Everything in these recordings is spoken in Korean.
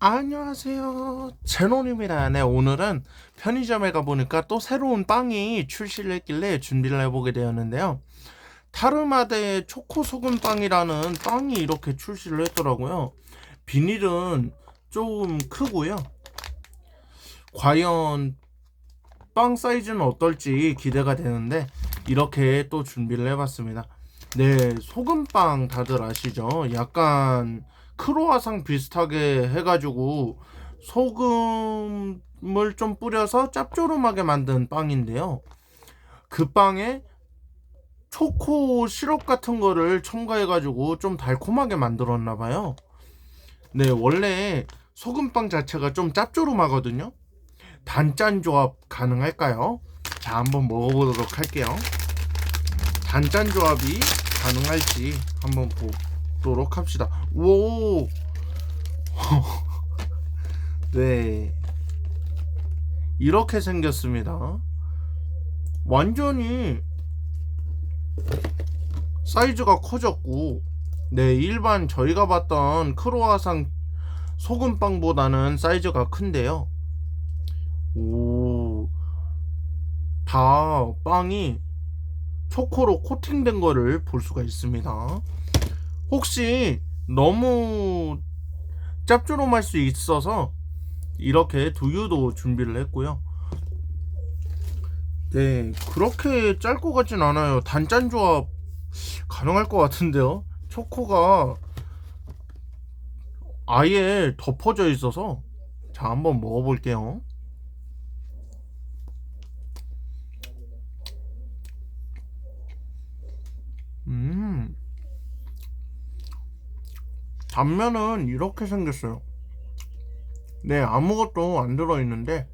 안녕하세요. 제노입니다. 네, 오늘은 편의점에 가보니까 또 새로운 빵이 출시를 했길래 준비를 해보게 되었는데요. 타르마데 초코 소금빵이라는 빵이 이렇게 출시를 했더라고요. 비닐은 좀 크고요. 과연 빵 사이즈는 어떨지 기대가 되는데 이렇게 또 준비를 해봤습니다. 네, 소금빵 다들 아시죠? 약간 크로아상 비슷하게 해가지고 소금을 좀 뿌려서 짭조름하게 만든 빵인데요. 그 빵에 초코 시럽 같은 거를 첨가해가지고 좀 달콤하게 만들었나 봐요. 네, 원래 소금빵 자체가 좀 짭조름하거든요. 단짠 조합 가능할까요? 자, 한번 먹어보도록 할게요. 단짠 조합이 가능할지 한번 보 도록 합시다. 오! 네. 이렇게 생겼습니다. 완전히 사이즈가 커졌고, 네, 일반 저희가 봤던 크로아상 소금빵보다는 사이즈가 큰데요. 오, 다 빵이 초코로 코팅된 거를 볼 수가 있습니다. 혹시 너무 짭조름할 수 있어서 이렇게 두유도 준비를 했고요. 네, 그렇게 짤 것 같진 않아요. 단짠 조합 가능할 것 같은데요. 초코가 아예 덮어져 있어서 자 한번 먹어볼게요. 음. 단면은 이렇게 생겼어요. 네, 아무것도 안 들어있는데,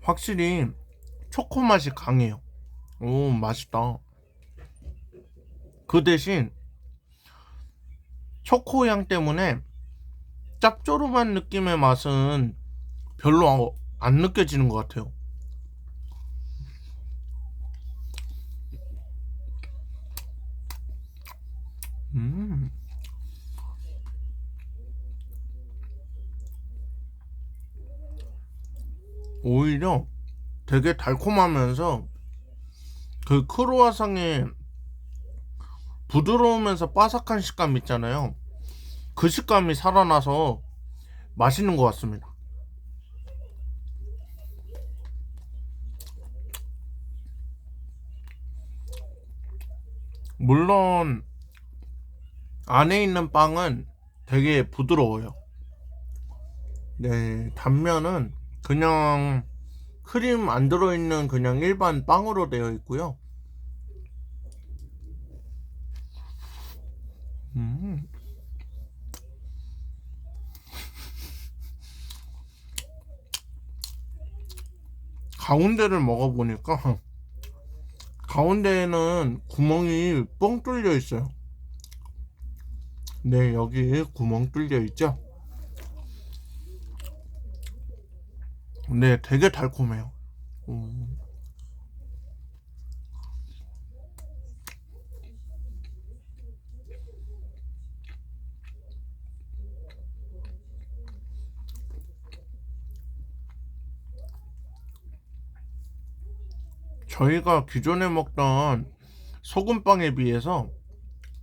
확실히 초코 맛이 강해요. 오, 맛있다. 그 대신, 초코 향 때문에 짭조름한 느낌의 맛은 별로 안 느껴지는 것 같아요. 음. 오히려 되게 달콤하면서 그 크로아상의 부드러우면서 바삭한 식감 있잖아요. 그 식감이 살아나서 맛있는 것 같습니다. 물론 안에 있는 빵은 되게 부드러워요. 네, 단면은 그냥 크림 안 들어있는 그냥 일반 빵으로 되어 있고요. 음. 가운데를 먹어보니까 가운데에는 구멍이 뻥 뚫려 있어요. 네, 여기 구멍 뚫려 있죠? 네, 되게 달콤해요. 음. 저희가 기존에 먹던 소금빵에 비해서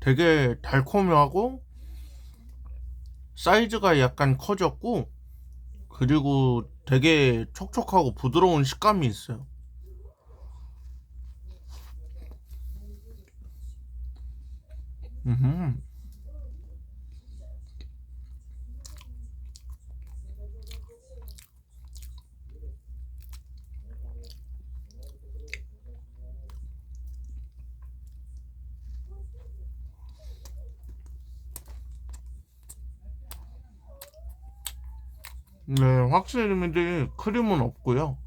되게 달콤하고 사이즈가 약간 커졌고 그리고 되게 촉촉하고 부드러운 식감이 있어요. 음. 네, 확실히 크림은 없고요.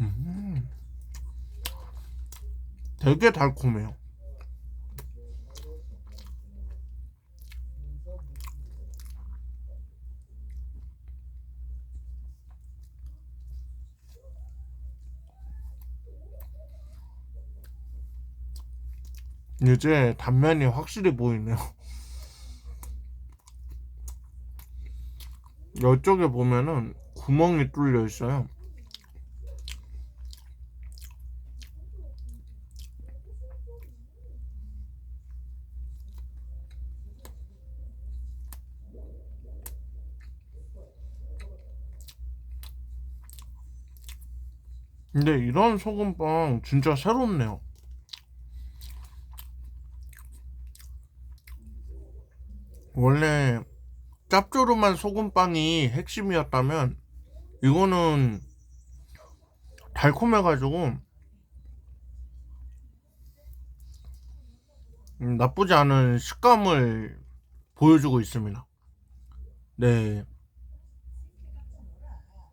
음, 되게 달콤해요. 이제 단면이 확실히 보이네요. 이쪽에 보면은 구멍이 뚫려 있어요. 근데 이런 소금빵 진짜 새롭네요. 원래 짭조름한 소금빵이 핵심이었다면 이거는 달콤해가지고 음, 나쁘지 않은 식감을 보여주고 있습니다. 네.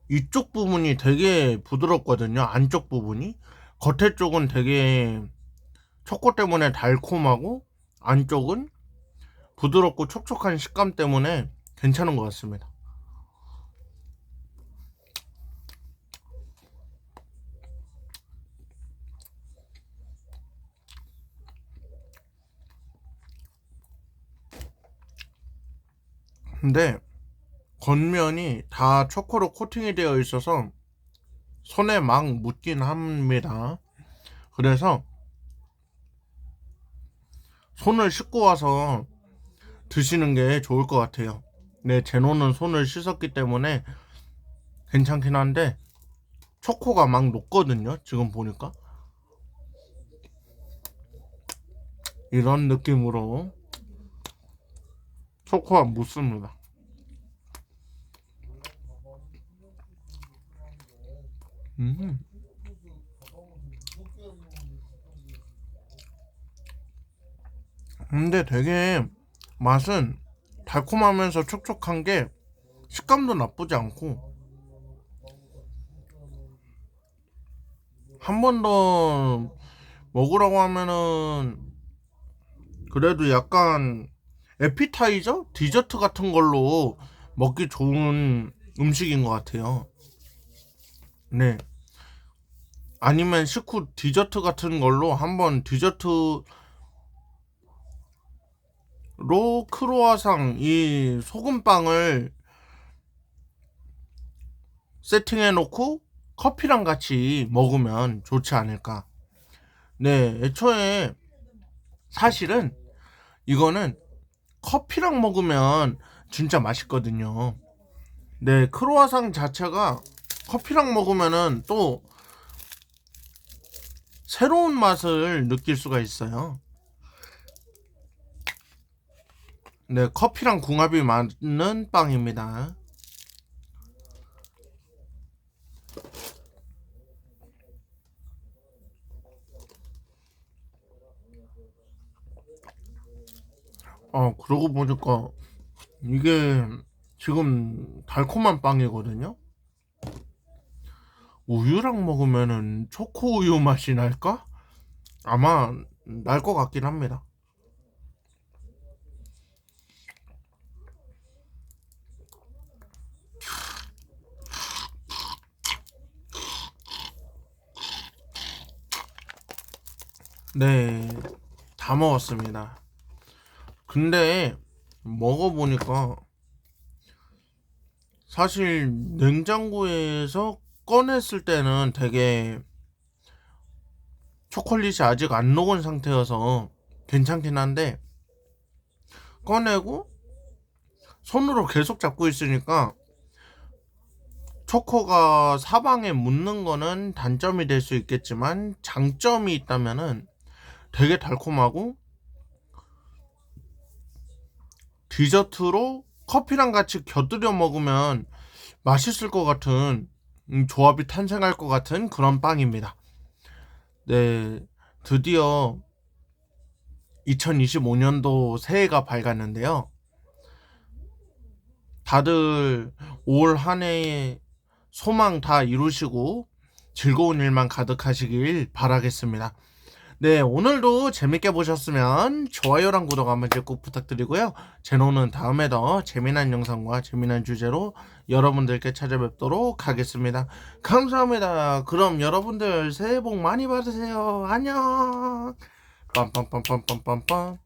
이쪽 부분이 되게 부드럽거든요. 안쪽 부분이. 겉에 쪽은 되게 초코 때문에 달콤하고 안쪽은 부드럽고 촉촉한 식감 때문에 괜찮은 것 같습니다. 근데 겉면이 다 초코로 코팅이 되어 있어서 손에 막 묻긴 합니다. 그래서 손을 씻고 와서 드시는 게 좋을 것 같아요. 네, 제노는 손을 씻었기 때문에 괜찮긴 한데 초코가 막 녹거든요. 지금 보니까 이런 느낌으로 초코가 묻습니다. 음. 근데 되게 맛은 달콤하면서 촉촉한 게 식감도 나쁘지 않고 한 번 더 먹으라고 하면은 그래도 약간 에피타이저? 디저트 같은 걸로 먹기 좋은 음식인 것 같아요. 네. 아니면 식후 디저트 같은 걸로 한번 디저트 로 크로아상 이 소금빵을 세팅해 놓고 커피랑 같이 먹으면 좋지 않을까. 네, 애초에 사실은 이거는 커피랑 먹으면 진짜 맛있거든요. 네, 크로아상 자체가 커피랑 먹으면은 또 새로운 맛을 느낄 수가 있어요. 네, 커피랑 궁합이 맞는 빵입니다. 아, 그러고 보니까 이게 지금 달콤한 빵이거든요. 우유랑 먹으면은 초코 우유 맛이 날까? 아마 날 것 같긴 합니다. 네, 다 먹었습니다. 근데 먹어보니까 사실 냉장고에서 꺼냈을 때는 되게 초콜릿이 아직 안 녹은 상태여서 괜찮긴 한데 꺼내고 손으로 계속 잡고 있으니까 초코가 사방에 묻는 거는 단점이 될 수 있겠지만 장점이 있다면은 되게 달콤하고 디저트로 커피랑 같이 곁들여 먹으면 맛있을 것 같은 음, 조합이 탄생할 것 같은 그런 빵입니다. 네, 드디어 2025년도 새해가 밝았는데요. 다들 올 한 해에 소망 다 이루시고 즐거운 일만 가득하시길 바라겠습니다. 네, 오늘도 재밌게 보셨으면 좋아요랑 구독 한 번씩 꼭 부탁드리고요. 제노는 다음에 더 재미난 영상과 재미난 주제로 여러분들께 찾아뵙도록 하겠습니다. 감사합니다. 그럼 여러분들 새해 복 많이 받으세요. 안녕. 빰빰빰빰빰빰빰